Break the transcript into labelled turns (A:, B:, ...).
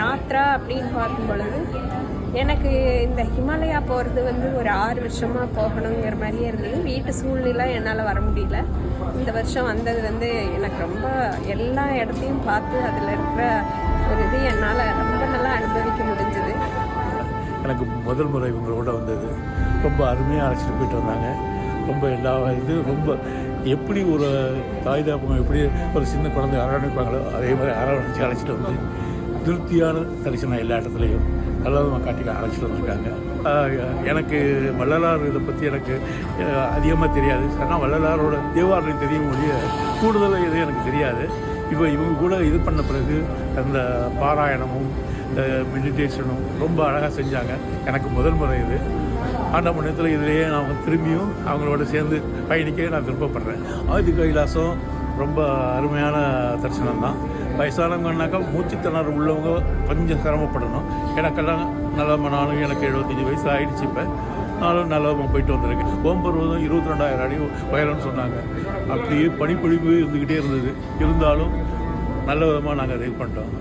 A: யாத்ரா அப்படின்னு பார்க்கும் பொழுது எனக்கு இந்த ஹிமாலயா போகிறது வந்து ஒரு ஆறு வருஷமாக போகணுங்கிற மாதிரியே இருந்தது. வீட்டு சூழ்நிலை என்னால் வர முடியல. இந்த வருஷம் வந்தது வந்து எனக்கு ரொம்ப எல்லா இடத்தையும் பார்த்து அதில் இருக்கிற ஒரு இது என்னால் ரொம்ப நல்லா அனுபவிக்க முடிஞ்சது.
B: எனக்கு முதல் முறை இவங்களோட வந்தது. ரொம்ப அருமையாக அழைச்சிட்டு போயிட்டு வந்தாங்க. ரொம்ப எல்லா இது ரொம்ப எப்படி ஒரு தாய் தாப்பம் எப்படி ஒரு சின்ன குழந்தை அரவணைப்பாங்களோ அதே மாதிரி அரவணைச்சு அழைச்சிட்டு வந்து திருப்தியான தரிசனம் எல்லா இடத்துலையும் நல்லதாக காட்டிக்க அழைச்சிட்டு வந்திருக்காங்க. எனக்கு வள்ளலார் இதை பற்றி எனக்கு அதிகமாக தெரியாது. ஆனால் வள்ளலாரோட தேவாரம் தெரியும் ஒழிய கூடுதலாக இது எனக்கு தெரியாது. இப்போ இவங்க கூட இது பண்ண பிறகு அந்த பாராயணமும் இந்த மெடிடேஷனும் ரொம்ப அழகாக செஞ்சாங்க. எனக்கு முதல் முறை இது. ஆண்ட மண்டலத்தில் இதிலேயே நான் திரும்பியும் அவங்களோட சேர்ந்து பயணிக்க நான் விருப்பப்படுறேன். ஆதி கைலாசம் ரொம்ப அருமையான தரிசனம் தான் வயசானவங்கனாக்கா மூச்சுத்திணறு உள்ளவங்க கொஞ்சம் சிரமப்படணும். எனக்கெல்லாம் நல்ல நானும் எனக்கு எழுபத்தஞ்சி வயசு ஆகிடுச்சு இப்போ. நானும் நல்லவமாக போயிட்டு வந்திருக்கேன். ஓம்பருவதும் இருபத்தி ரெண்டாயிரம் அடி உயரம்னு சொன்னாங்க. அப்படியே பனிப்பொழிவு இருந்துக்கிட்டே இருந்தது. இருந்தாலும் நல்ல விதமாக நாங்கள் இது பண்ணிட்டோம்.